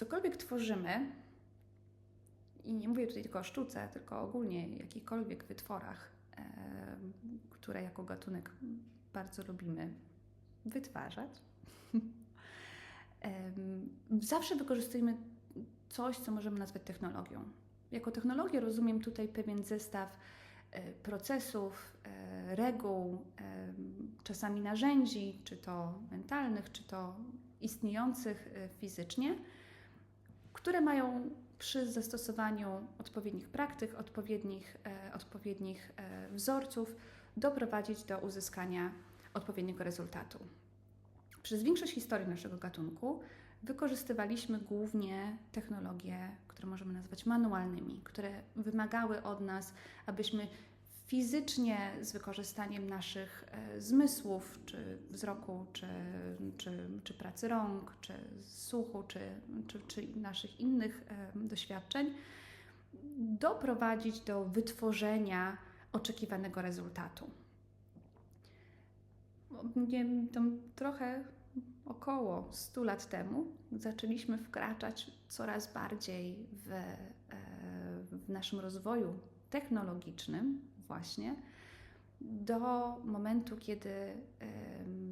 cokolwiek tworzymy, i nie mówię tutaj tylko o sztuce, tylko ogólnie jakichkolwiek wytworach, e, które jako gatunek bardzo lubimy wytwarzać, e, zawsze wykorzystujemy coś, co możemy nazwać technologią. Jako technologię rozumiem tutaj pewien zestaw e, procesów, e, reguł, e, czasami narzędzi, czy to mentalnych, czy to istniejących fizycznie, które mają przy zastosowaniu odpowiednich praktyk, odpowiednich, e, odpowiednich e, wzorców doprowadzić do uzyskania odpowiedniego rezultatu. Przez większość historii naszego gatunku wykorzystywaliśmy głównie technologie, które możemy nazwać manualnymi, które wymagały od nas, abyśmy fizycznie z wykorzystaniem naszych e, zmysłów, czy wzroku, czy, czy, czy pracy rąk, czy słuchu, czy, czy, czy naszych innych e, doświadczeń, doprowadzić do wytworzenia oczekiwanego rezultatu. Nie, trochę około 100 lat temu zaczęliśmy wkraczać coraz bardziej w, e, w naszym rozwoju technologicznym, właśnie do momentu, kiedy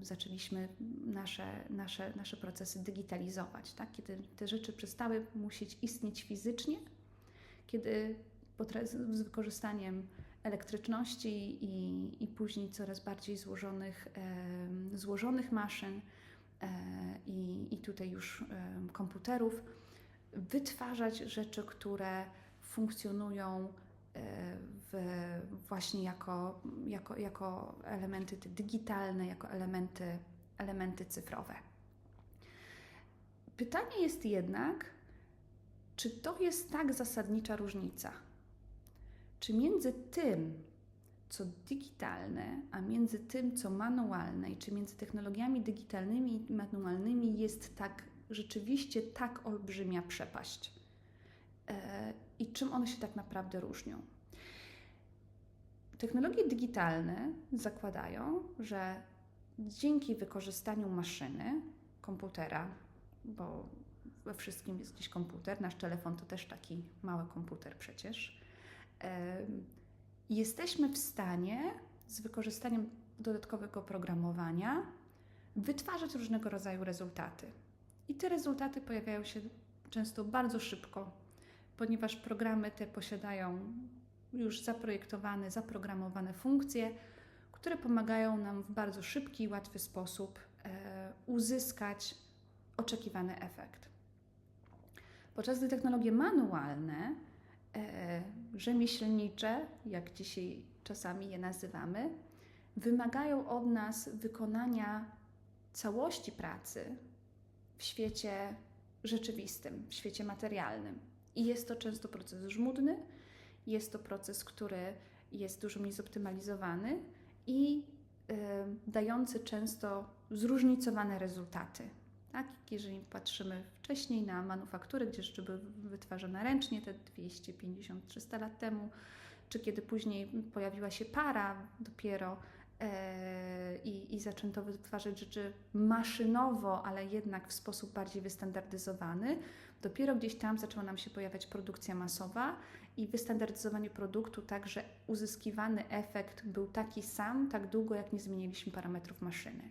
zaczęliśmy nasze, nasze, nasze procesy digitalizować, tak? kiedy te rzeczy przestały musieć istnieć fizycznie, kiedy z wykorzystaniem elektryczności i, i później coraz bardziej złożonych, złożonych maszyn e, i, i tutaj już komputerów, wytwarzać rzeczy, które funkcjonują w, właśnie jako, jako, jako elementy digitalne, jako elementy, elementy cyfrowe. Pytanie jest jednak, czy to jest tak zasadnicza różnica? Czy między tym, co digitalne, a między tym, co manualne, i czy między technologiami digitalnymi i manualnymi jest tak rzeczywiście tak olbrzymia przepaść? E, i czym one się tak naprawdę różnią. Technologie digitalne zakładają, że dzięki wykorzystaniu maszyny, komputera, bo we wszystkim jest gdzieś komputer, nasz telefon to też taki mały komputer przecież, jesteśmy w stanie z wykorzystaniem dodatkowego programowania wytwarzać różnego rodzaju rezultaty. I te rezultaty pojawiają się często bardzo szybko ponieważ programy te posiadają już zaprojektowane, zaprogramowane funkcje, które pomagają nam w bardzo szybki i łatwy sposób e, uzyskać oczekiwany efekt. Podczas gdy technologie manualne, e, rzemieślnicze, jak dzisiaj czasami je nazywamy, wymagają od nas wykonania całości pracy w świecie rzeczywistym, w świecie materialnym. I jest to często proces żmudny, jest to proces, który jest dużo mniej zoptymalizowany i y, dający często zróżnicowane rezultaty. Tak? Jeżeli patrzymy wcześniej na manufaktury, gdzie rzeczy były wytwarzane ręcznie, te 250-300 lat temu, czy kiedy później pojawiła się para dopiero i, i zaczęto wytwarzać rzeczy maszynowo, ale jednak w sposób bardziej wystandardyzowany, Dopiero gdzieś tam zaczęła nam się pojawiać produkcja masowa i wystandaryzowanie produktu tak, że uzyskiwany efekt był taki sam, tak długo jak nie zmieniliśmy parametrów maszyny.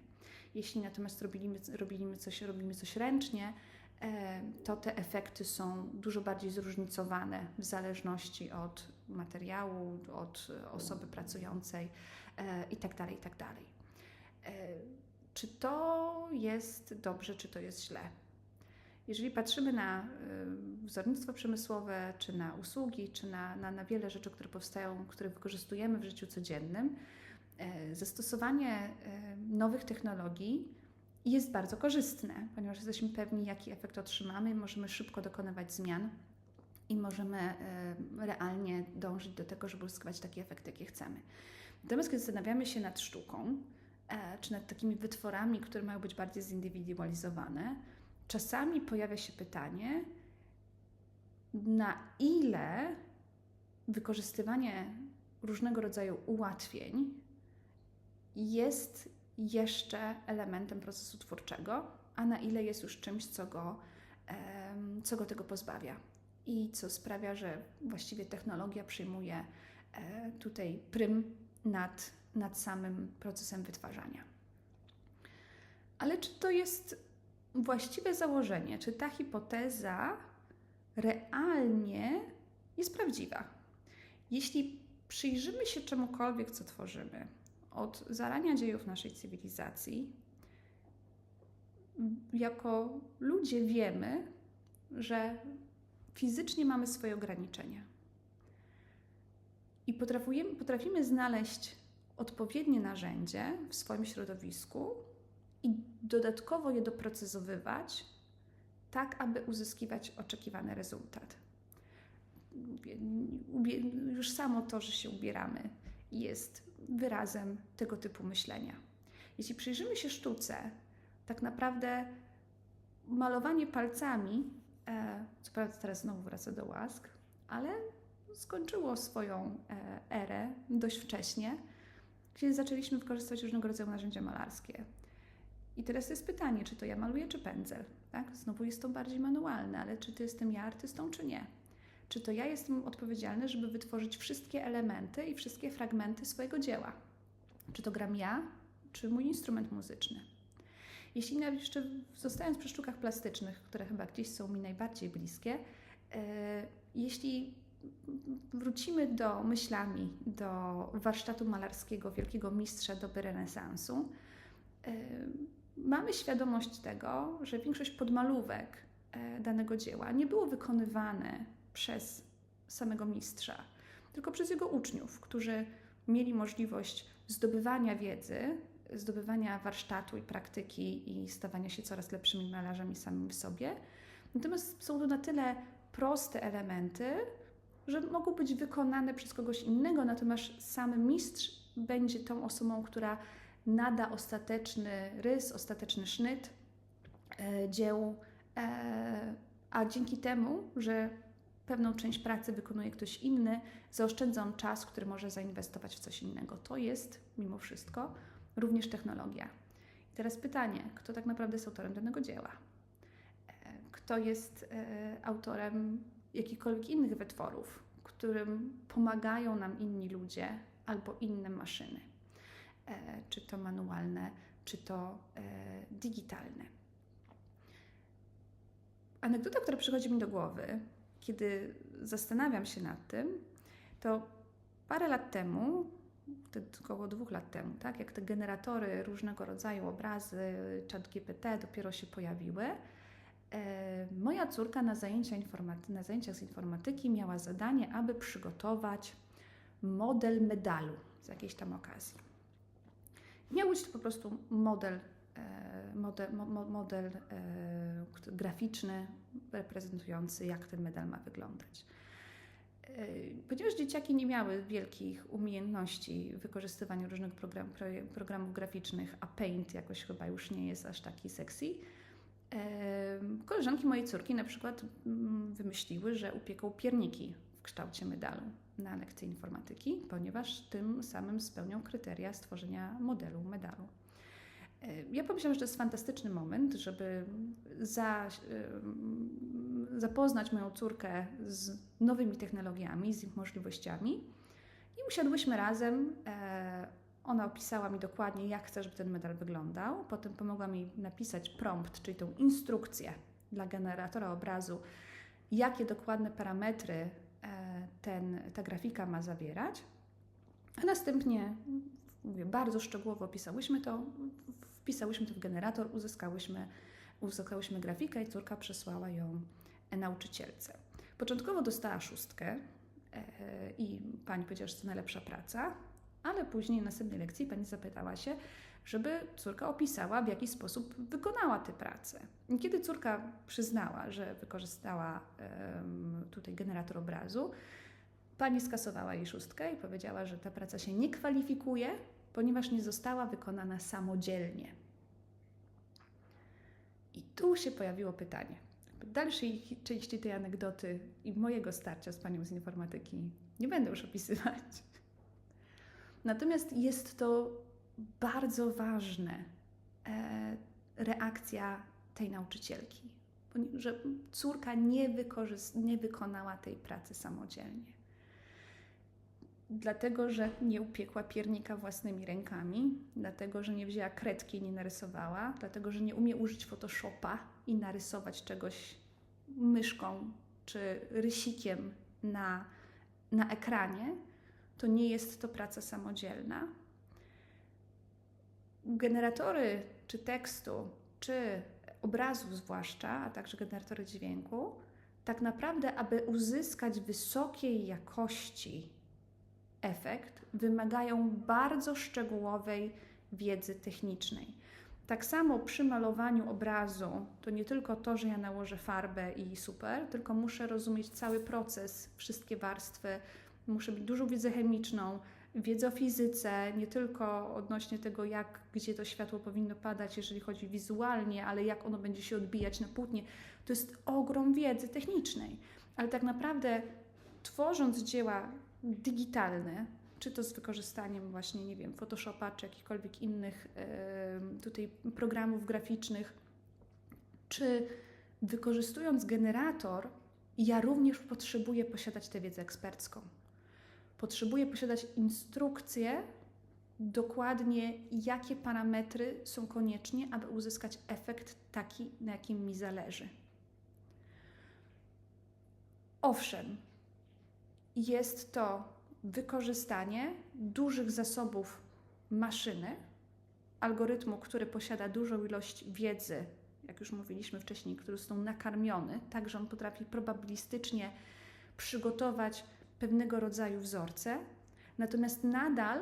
Jeśli natomiast robiliśmy, robiliśmy, coś, robimy coś ręcznie, e, to te efekty są dużo bardziej zróżnicowane w zależności od materiału, od osoby pracującej itd. E, itd. Tak tak e, czy to jest dobrze, czy to jest źle? Jeżeli patrzymy na y, wzornictwo przemysłowe, czy na usługi, czy na, na, na wiele rzeczy, które powstają, które wykorzystujemy w życiu codziennym, e, zastosowanie e, nowych technologii jest bardzo korzystne, ponieważ jesteśmy pewni, jaki efekt otrzymamy, możemy szybko dokonywać zmian i możemy e, realnie dążyć do tego, żeby uzyskiwać takie efekty, jakie chcemy. Natomiast kiedy zastanawiamy się nad sztuką, czy nad takimi wytworami, które mają być bardziej zindywidualizowane, czasami pojawia się pytanie, na ile wykorzystywanie różnego rodzaju ułatwień jest jeszcze elementem procesu twórczego, a na ile jest już czymś, co go co go tego pozbawia i co sprawia, że właściwie technologia przyjmuje e, tutaj prym nad, nad samym procesem wytwarzania. Ale czy to jest właściwe założenie? Czy ta hipoteza realnie jest prawdziwa? Jeśli przyjrzymy się czemukolwiek, co tworzymy, od zarania dziejów naszej cywilizacji, jako ludzie wiemy, że fizycznie mamy swoje ograniczenia. I potrafimy, potrafimy znaleźć odpowiednie narzędzie w swoim środowisku i dodatkowo je doprecyzowywać, tak aby uzyskiwać oczekiwany rezultat. Już samo to, że się ubieramy, jest wyrazem tego typu myślenia. Jeśli przyjrzymy się sztuce, tak naprawdę malowanie palcami, co prawda teraz znowu wraca do łask, ale skończyło swoją e, erę dość wcześnie, kiedy zaczęliśmy wykorzystywać różnego rodzaju narzędzia malarskie. I teraz jest pytanie, czy to ja maluję, czy pędzel? Tak? Znowu jest to bardziej manualne, ale czy to jestem ja artystą, czy nie? Czy to ja jestem odpowiedzialny, żeby wytworzyć wszystkie elementy i wszystkie fragmenty swojego dzieła? Czy to gram ja, czy mój instrument muzyczny? Jeśli jeszcze zostając przy sztukach plastycznych, które chyba gdzieś są mi najbardziej bliskie, yy, jeśli wrócimy do myślami do warsztatu malarskiego wielkiego mistrza doby renesansu, yy, mamy świadomość tego, że większość podmalówek yy, danego dzieła nie było wykonywane przez samego mistrza, tylko przez jego uczniów, którzy mieli możliwość zdobywania wiedzy zdobywania warsztatu i praktyki i stawania się coraz lepszymi malarzami samym w sobie. Natomiast są to na tyle proste elementy, że mogą być wykonane przez kogoś innego, natomiast sam mistrz będzie tą osobą, która nada ostateczny rys, ostateczny sznyt e, dziełu, e, a dzięki temu, że pewną część pracy wykonuje ktoś inny, zaoszczędza on czas, który może zainwestować w coś innego. To jest mimo wszystko również technologia. I teraz pytanie, kto tak naprawdę jest autorem danego dzieła? E, kto jest e, autorem jakichkolwiek innych wytworów, którym pomagają nam inni ludzie albo inne maszyny? E, czy to manualne, czy to digitalne? Anegdota, która przychodzi mi do głowy, kiedy zastanawiam się nad tym, to parę lat temu około dwóch lat temu, tak, jak te generatory różnego rodzaju obrazy, chat GPT dopiero się pojawiły, e, moja córka na, zajęcia na zajęciach z informatyki miała zadanie, aby przygotować model medalu z jakiejś tam okazji. Miał być to po prostu model, e, model, model graficzny reprezentujący, jak ten medal ma wyglądać. Ponieważ dzieciaki nie miały wielkich umiejętności wykorzystywania różnych program, programów graficznych, a Paint jakoś chyba już nie jest aż taki sexy, koleżanki mojej córki na przykład mm, wymyśliły, że upieką pierniki w kształcie medalu na lekcji informatyki, ponieważ tym samym spełnią kryteria stworzenia modelu medalu. Ja pomyślałam, że to jest fantastyczny moment, żeby za, zapoznać moją córkę z nowymi technologiami, z ich możliwościami. I usiadłyśmy razem. E, ona opisała mi dokładnie, jak chce, żeby ten medal wyglądał. Potem pomogła mi napisać prompt, czyli tą instrukcję dla generatora obrazu, jakie dokładne parametry e, ten, ta grafika ma zawierać. A następnie, mówię, bardzo szczegółowo opisałyśmy to, wpisałyśmy to w generator, uzyskałyśmy, uzyskałyśmy grafikę i córka przesłała ją nauczycielce. Początkowo dostała szóstkę e, i pani powiedziała, że to najlepsza praca, ale później na następnej lekcji pani zapytała się, żeby córka opisała, w jaki sposób wykonała tę pracę. Kiedy córka przyznała, że wykorzystała tutaj generator obrazu, pani skasowała jej szóstkę i powiedziała, że ta praca się nie kwalifikuje, ponieważ nie została wykonana samodzielnie. I tu się pojawiło pytanie dalszej części tej anegdoty i mojego starcia z panią z informatyki nie będę już opisywać. Natomiast jest to bardzo ważne e, reakcja tej nauczycielki. że córka nie, nie wykonała tej pracy samodzielnie. Dlatego, że nie upiekła piernika własnymi rękami, dlatego, że nie wzięła kredki i nie narysowała, dlatego, że nie umie użyć Photoshopa i narysować czegoś myszką czy rysikiem na, na ekranie, to nie jest to praca samodzielna. Generatory czy tekstu, czy obrazu zwłaszcza, a także generatory dźwięku, tak naprawdę, aby uzyskać wysokiej jakości efekt, wymagają bardzo szczegółowej wiedzy technicznej. Tak samo przy malowaniu obrazu, to nie tylko to, że ja nałożę farbę i super, tylko muszę rozumieć cały proces, wszystkie warstwy, muszę mieć dużą wiedzę chemiczną, wiedzę o fizyce, nie tylko odnośnie tego, jak, gdzie to światło powinno padać, jeżeli chodzi wizualnie, ale jak ono będzie się odbijać na płótnie. To jest ogrom wiedzy technicznej, ale tak naprawdę tworząc dzieła digitalne, czy to z wykorzystaniem właśnie, nie wiem, Photoshopa, czy jakichkolwiek innych tutaj programów graficznych, czy wykorzystując generator, ja również potrzebuję posiadać tę wiedzę ekspercką. Potrzebuję posiadać instrukcję, dokładnie jakie parametry są koniecznie, aby uzyskać efekt taki, na jakim mi zależy. Owszem, jest to wykorzystanie dużych zasobów maszyny, algorytmu, który posiada dużą ilość wiedzy, jak już mówiliśmy wcześniej, który został nakarmiony, tak że on potrafi probabilistycznie przygotować pewnego rodzaju wzorce, natomiast nadal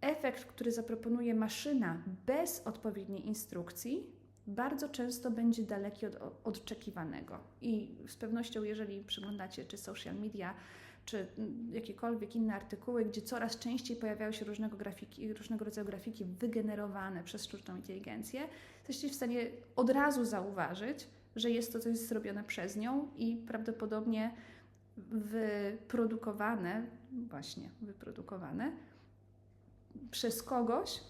efekt, który zaproponuje maszyna bez odpowiedniej instrukcji, bardzo często będzie daleki od oczekiwanego. I z pewnością, jeżeli przeglądacie czy social media, czy mm, jakiekolwiek inne artykuły, gdzie coraz częściej pojawiają się różnego, grafiki, różnego rodzaju grafiki wygenerowane przez sztuczną inteligencję, jesteście w stanie od razu zauważyć, że jest to coś zrobione przez nią i prawdopodobnie wyprodukowane, właśnie wyprodukowane przez kogoś,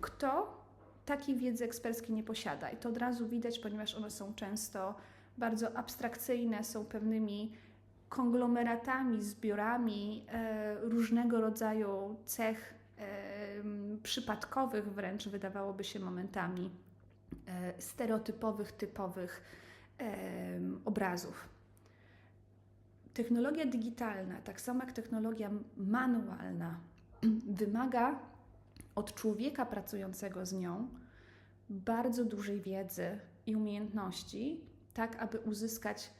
kto takiej wiedzy eksperckiej nie posiada. I to od razu widać, ponieważ one są często bardzo abstrakcyjne, są pewnymi konglomeratami, zbiorami e, różnego rodzaju cech e, przypadkowych, wręcz wydawałoby się momentami e, stereotypowych, typowych obrazów. Technologia digitalna, tak samo jak technologia manualna, wymaga od człowieka pracującego z nią bardzo dużej wiedzy i umiejętności, tak aby uzyskać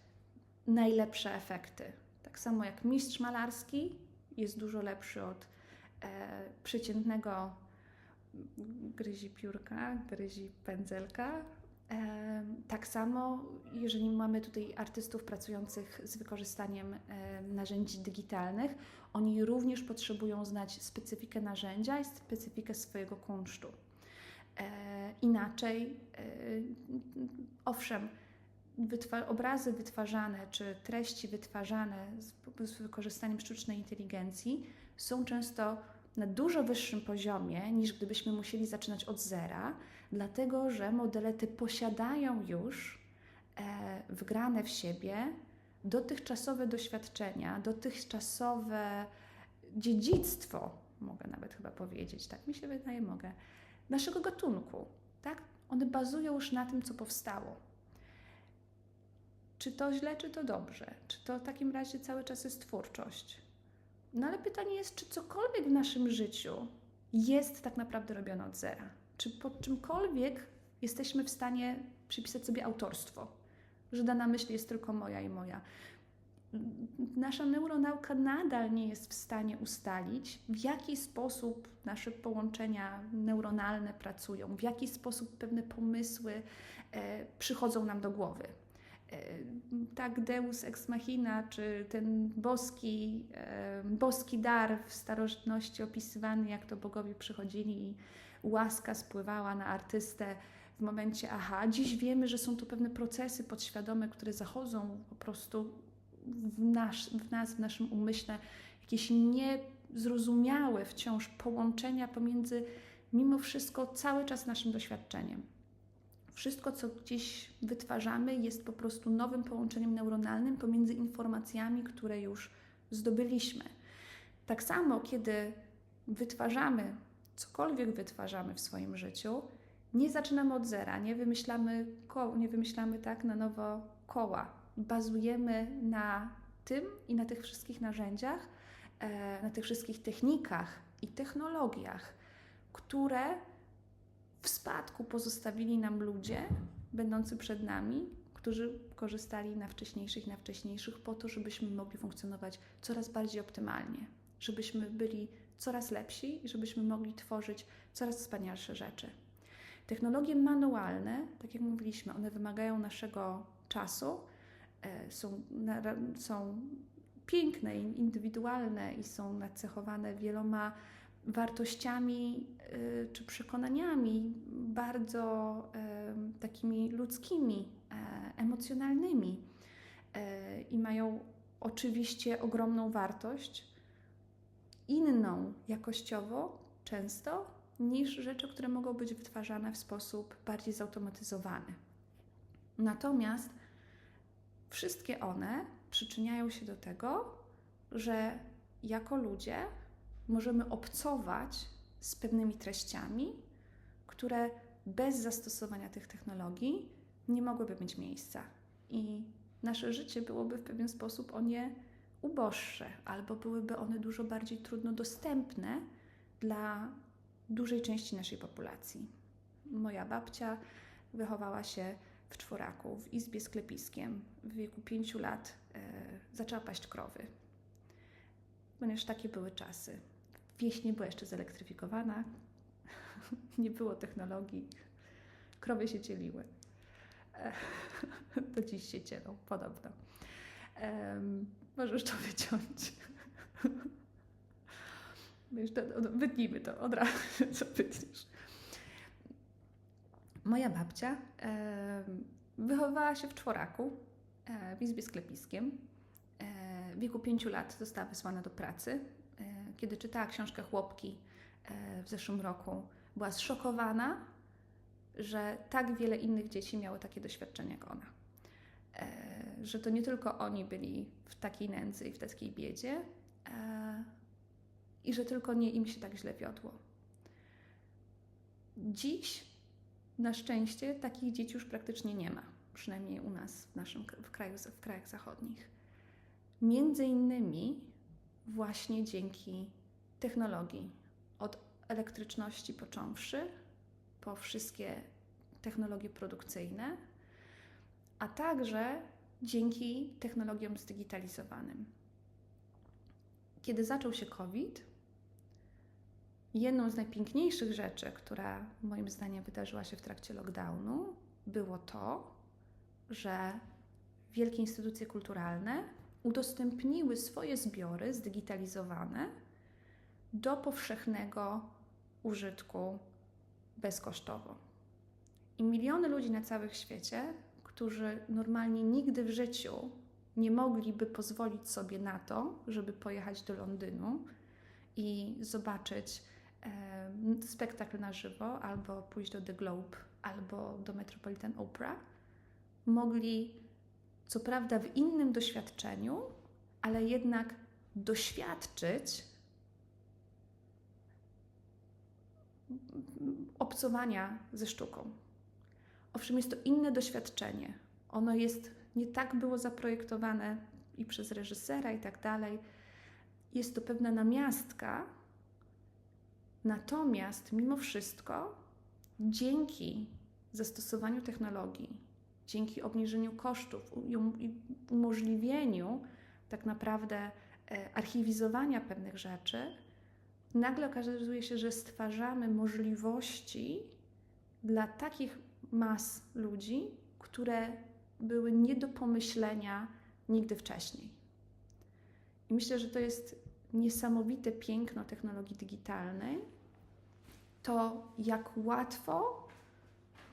najlepsze efekty. Tak samo jak mistrz malarski jest dużo lepszy od e, przeciętnego gryzi piórka, gryzi pędzelka. E, tak samo, jeżeli mamy tutaj artystów pracujących z wykorzystaniem e, narzędzi digitalnych, oni również potrzebują znać specyfikę narzędzia i specyfikę swojego kunsztu. E, inaczej, e, owszem, wytwa- obrazy wytwarzane czy treści wytwarzane z, z wykorzystaniem sztucznej inteligencji są często na dużo wyższym poziomie niż gdybyśmy musieli zaczynać od zera, dlatego że modele te posiadają już e, wgrane w siebie dotychczasowe doświadczenia, dotychczasowe dziedzictwo, mogę nawet chyba powiedzieć, tak mi się wydaje, mogę, naszego gatunku, tak? One bazują już na tym, co powstało. Czy to źle, czy to dobrze? Czy to w takim razie cały czas jest twórczość? No ale pytanie jest, czy cokolwiek w naszym życiu jest tak naprawdę robione od zera? Czy pod czymkolwiek jesteśmy w stanie przypisać sobie autorstwo? Że dana myśl jest tylko moja i moja. Nasza neuronauka nadal nie jest w stanie ustalić, w jaki sposób nasze połączenia neuronalne pracują, w jaki sposób pewne pomysły e, przychodzą nam do głowy. E, tak Deus ex machina, czy ten boski, e, boski dar w starożytności opisywany, jak to bogowie przychodzili i łaska spływała na artystę w momencie aha. Dziś wiemy, że są to pewne procesy podświadome, które zachodzą po prostu w, w nas, w naszym umyśle, jakieś niezrozumiałe wciąż połączenia pomiędzy mimo wszystko cały czas naszym doświadczeniem. Wszystko, co gdzieś wytwarzamy, jest po prostu nowym połączeniem neuronalnym pomiędzy informacjami, które już zdobyliśmy. Tak samo, kiedy wytwarzamy, cokolwiek wytwarzamy w swoim życiu, nie zaczynamy od zera, nie wymyślamy, nie wymyślamy tak na nowo koła. Bazujemy na tym i na tych wszystkich narzędziach, e, na tych wszystkich technikach i technologiach, które w spadku pozostawili nam ludzie będący przed nami, którzy korzystali na wcześniejszych na wcześniejszych po to, żebyśmy mogli funkcjonować coraz bardziej optymalnie, żebyśmy byli coraz lepsi i żebyśmy mogli tworzyć coraz wspanialsze rzeczy. Technologie manualne, tak jak mówiliśmy, one wymagają naszego czasu, e, są, są piękne, indywidualne i są nacechowane wieloma wartościami y, czy przekonaniami bardzo takimi ludzkimi, e, emocjonalnymi e, i mają oczywiście ogromną wartość, inną jakościowo często niż rzeczy, które mogą być wytwarzane w sposób bardziej zautomatyzowany. Natomiast wszystkie one przyczyniają się do tego, że jako ludzie możemy obcować z pewnymi treściami, które bez zastosowania tych technologii nie mogłyby mieć miejsca. I nasze życie byłoby w pewien sposób o nie uboższe, albo byłyby one dużo bardziej trudno dostępne dla dużej części naszej populacji. Moja babcia wychowała się w czworaku, w izbie z klepiskiem. W wieku pięciu lat e, zaczęła paść krowy, ponieważ takie były czasy. Wieś nie była jeszcze zelektryfikowana, nie było technologii, krowy się cieliły. Do dziś się cielą, podobno. Um, możesz to wyciąć. Wytnijmy to od razu, co wytniesz. Moja babcia e, wychowywała się w czworaku, e, w izbie sklepiskiem. E, w wieku pięciu lat została wysłana do pracy kiedy czytała książkę Chłopki e, w zeszłym roku, była zszokowana, że tak wiele innych dzieci miało takie doświadczenia jak ona. E, że to nie tylko oni byli w takiej nędzy i w takiej biedzie, e, i że tylko nie im się tak źle wiodło. Dziś, na szczęście, takich dzieci już praktycznie nie ma, przynajmniej u nas, w naszym w, kraju, w krajach zachodnich. Między innymi właśnie dzięki technologii, od elektryczności począwszy, po wszystkie technologie produkcyjne, a także dzięki technologiom zdigitalizowanym. Kiedy zaczął się COVID, jedną z najpiękniejszych rzeczy, która moim zdaniem wydarzyła się w trakcie lockdownu, było to, że wielkie instytucje kulturalne udostępniły swoje zbiory zdigitalizowane do powszechnego użytku bezkosztowo. I miliony ludzi na całym świecie, którzy normalnie nigdy w życiu nie mogliby pozwolić sobie na to, żeby pojechać do Londynu i zobaczyć e, spektakl na żywo, albo pójść do The Globe, albo do Metropolitan Opera, mogli co prawda w innym doświadczeniu, ale jednak doświadczyć obcowania ze sztuką. Owszem, jest to inne doświadczenie. Ono jest nie tak było zaprojektowane i przez reżysera i tak dalej. Jest to pewna namiastka. Natomiast mimo wszystko, dzięki zastosowaniu technologii, dzięki obniżeniu kosztów i umożliwieniu tak naprawdę e, archiwizowania pewnych rzeczy, nagle okazuje się, że stwarzamy możliwości dla takich mas ludzi, które były nie do pomyślenia nigdy wcześniej. I myślę, że to jest niesamowite piękno technologii digitalnej, to jak łatwo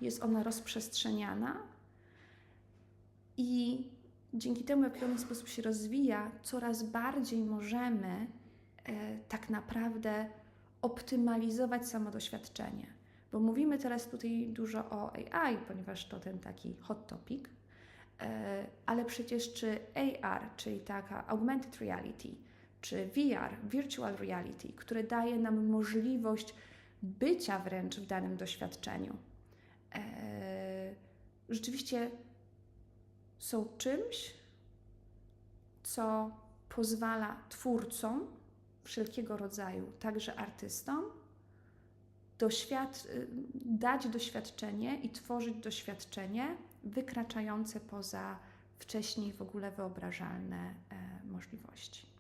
jest ona rozprzestrzeniana i dzięki temu, jak w pewien sposób się rozwija, coraz bardziej możemy e, tak naprawdę optymalizować samo doświadczenie. Bo mówimy teraz tutaj dużo o AI, ponieważ to ten taki hot topic, e, ale przecież czy AR, czyli taka augmented reality, czy VR, virtual reality, które daje nam możliwość bycia wręcz w danym doświadczeniu, e, rzeczywiście są czymś, co pozwala twórcom wszelkiego rodzaju, także artystom, doświad dać doświadczenie i tworzyć doświadczenie wykraczające poza wcześniej w ogóle wyobrażalne e, możliwości.